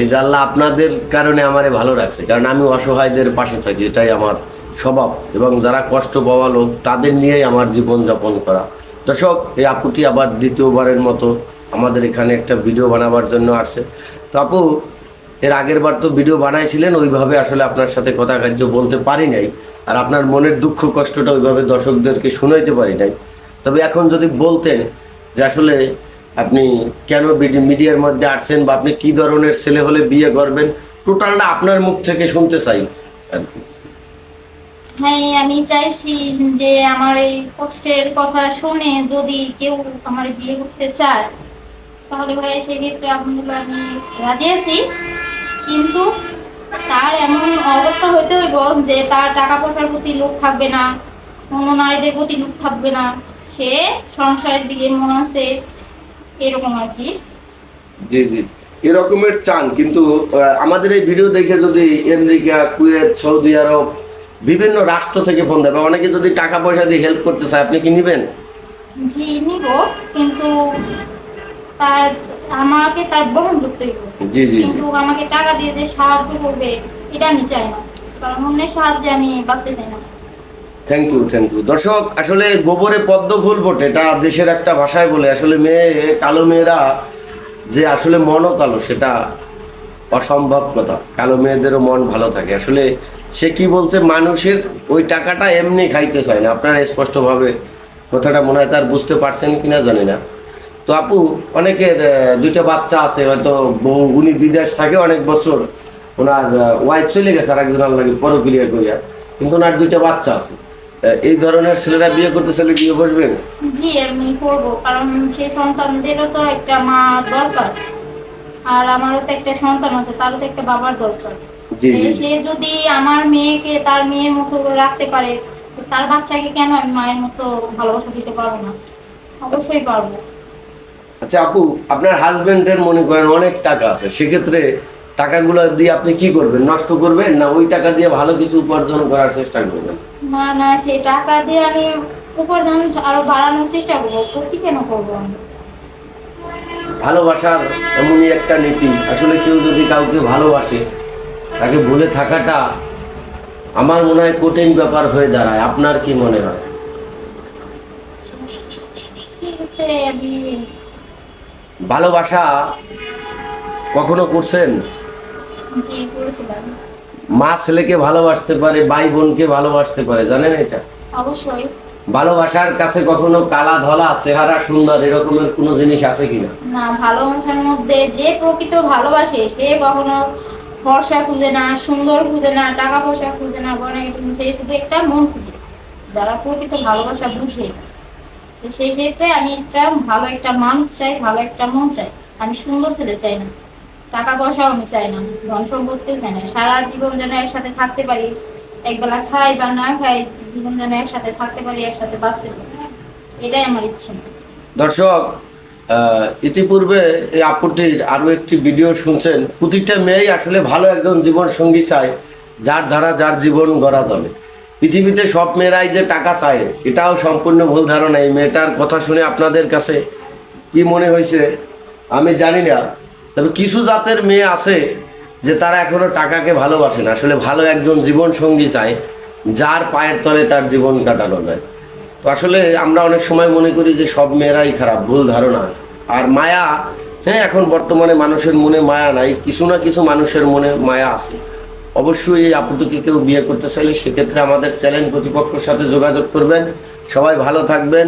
এই যে আল্লাহ আপনাদের কারণে আমারে ভালো রাখছে, কারণ আমি অসহায়দের পাশে থাকি, এটাই আমার স্বভাব। এবং যারা কষ্ট পাওয়া লোক, তাদের নিয়েই আমার জীবন যাপন করা। দর্শক, এই আপুটি আবার দ্বিতীয়বারের মতো আমাদের এখানে একটা ভিডিও বানাবার জন্য আসছে। তো আপু, এর আগের বার তো ভিডিও বানাইছিলেন, ওইভাবে আসলে আপনার সাথে কথা কার্য বলতে পারি নাই। আর আপনার মনের দুঃখ, কষ্টটা ওইভাবে দর্শকদেরকে শুনাইতে পারি নাই। তবে এখন যদি বলতেন যে আসলে আপনি কেন মিডিয়ার মধ্যে আসছেন বা আপনি কি ধরনের ছেলে হলে বিয়ে করবেন? টোটালটা আপনার মুখ থেকে শুনতে চাই। হ্যাঁ আমি চাইছি যে আমার এই কষ্টের কথা শুনে যদি কেউ আমার বিয়ে করতে চায়, তাহলে ভাই সেই ক্ষেত্রে আমি রাজি আছি। কিন্তু তার এমন অবস্থা হইতে হইব যে তার টাকা পয়সার প্রতি লোক থাকবে না, অন্য নারীদের প্রতি লোক থাকবে না। সে সংসারের দিকে মনে আছে। এরকম আর কি। জি জি। এরকমের চান কিন্তু আমাদের এই ভিডিও দেখে যদি আমেরিকা কুয়েত সৌদি আরব বিভিন্ন রাষ্ট্র থেকে ফোন দেবে অনেকে যদি টাকা পয়সা দিয়ে হেল্প করতে চায় আপনি কি নেবেন? জি নিব কিন্তু তার আমাকে তার বহন করতে জি জি। কিন্তু আমাকে টাকা দিয়ে যে সাহায্য করবে এটা আমি চাই না। কারণ অন্যের সাহায্যে আমি বাঁচতে চাই না। থ্যাংক ইউ থ্যাংক ইউ দর্শক, আসলে গোবরে পদ্ম ফুল ফোটে এটা দেশের একটা ভাষায় বলে, আসলে মেয়ে, কালো মেয়েরা যে আসলে মনও কালো, সেটা অসম্ভব কথা। কালো মেয়েদেরও মন ভালো থাকে। আসলে সে কি বলছে, মানুষের ওই টাকাটা এমনি খাইতে চায় না। আপনারা স্পষ্টভাবে কথাটা মনে হয় তার বুঝতে পারছেন কি না জানি না। তো আপু, অনেকের দুইটা বাচ্চা আছে, হয়তো বউ, উনি বিদেশ থাকে অনেক বছর। ওনার ওয়াইফ চলে গেছে, আর একজন লাগে পরক্রিয়া করিয়া কিন্তু ওনার দুইটা বাচ্চা আছে। এই ধরনের ছেলেরা বিয়ে করতে চাইলে বিয়ে বসবেন জি আমি করব কারণ সে সন্তানদেরও তো একটা মা দরকার। আর আমারও তো একটা সন্তান আছে তারও তো একটা বাবার দরকার। সে যদি আমার মেয়েকে তার মেয়ের মতো রাখতে পারে তার বাচ্চাকে কেন আমি মায়ের মতো ভালোবাসা দিতে পারব না? অবশ্যই পারব। আচ্ছা আপু আপনার হাজবেন্ডের মনে করেন অনেক টাকা আছে সেক্ষেত্রে টাকাগুলো দিয়ে আপনি কি করবেন? নষ্ট করবেন না ওই টাকা দিয়ে ভালো কিছু উপার্জন করার চেষ্টা করবেন? না না সেই টাকা দিয়ে আমি উপার্জন আরও বাড়ানোর চেষ্টা করব। ক্ষতি কেন করব ভালোবাসার এমনই একটা নীতি। আসলে কেউ যদি কাউকে ভালোবাসে তাকে ভুলে থাকাটা আমার মনে হয় কঠিন ব্যাপার হয়ে দাঁড়ায়। আপনার কি মনে হয়? ভালোবাসা কখনো করছেন? কি মা ছেলেকে ভালোবাসতে পারে ভাই বোনকে ভালোবাসতে পারে জানেন এটা? অবশ্যই। ভালোবাসার কাছে কখনো কালা ধলা চেহারা সুন্দর এরকমের কোনো জিনিস আছে কিনা? না ভালোবাসার মধ্যে যে প্রকৃত ভালোবাসে সে কখনো ফর্সা খুঁজে না সুন্দর খুঁজে না টাকা পয়সা খুঁজে না বড় সে শুধু একটা মন খুঁজে। যারা প্রকৃত ভালোবাসা বুঝে তো সেই ক্ষেত্রে আমি একটা ভালো একটা মানুষ চাই ভালো একটা মন চাই। আমি সুন্দর ছেলে চাই না। টাকা পয়সাও আমি চাই না। ধন সম্পত্তিও চাই না। সারা জীবন যেন একসাথে থাকতে পারি, একবেলা খাই বা না খাই, জীবন যেন একসাথে থাকতে পারি, একসাথে বাঁচতে পারি। এটাই আমার ইচ্ছে। দর্শক ইতিপূর্বে এই আপুটির আরও একটি ভিডিও শুনছেন। প্রতিটা মেয়েই আসলে ভালো একজন জীবন সঙ্গী চায়, যার দ্বারা যার জীবন গড়া যাবে পৃথিবীতে সব মেয়েরাই যে টাকা চায়, এটাও সম্পূর্ণ ভুল ধারণা। এই মেয়েটার কথা শুনে আপনাদের কাছে কি মনে হয়েছে, আমি জানি না। তবে কিছু জাতের মেয়ে আছে যে তারা এখনও টাকাকে ভালোবাসে না। আসলে ভালো একজন জীবন সঙ্গী চায়, যার পায়ের তলে তার জীবন কাটানো যায়। তো আসলে আমরা অনেক সময় মনে করি যে সব মেয়েরাই খারাপ, ভুল ধারণা। আর মায়া হ্যাঁ এখন বর্তমানে মানুষের মনে মায়া নাই, কিছু না কিছু মানুষের মনে মায়া আছে। অবশ্যই এই আপুটিকে কেউ বিয়ে করতে চাইলে সেক্ষেত্রে আমাদের চ্যানেল কর্তৃপক্ষের সাথে যোগাযোগ করবেন। সবাই ভালো থাকবেন।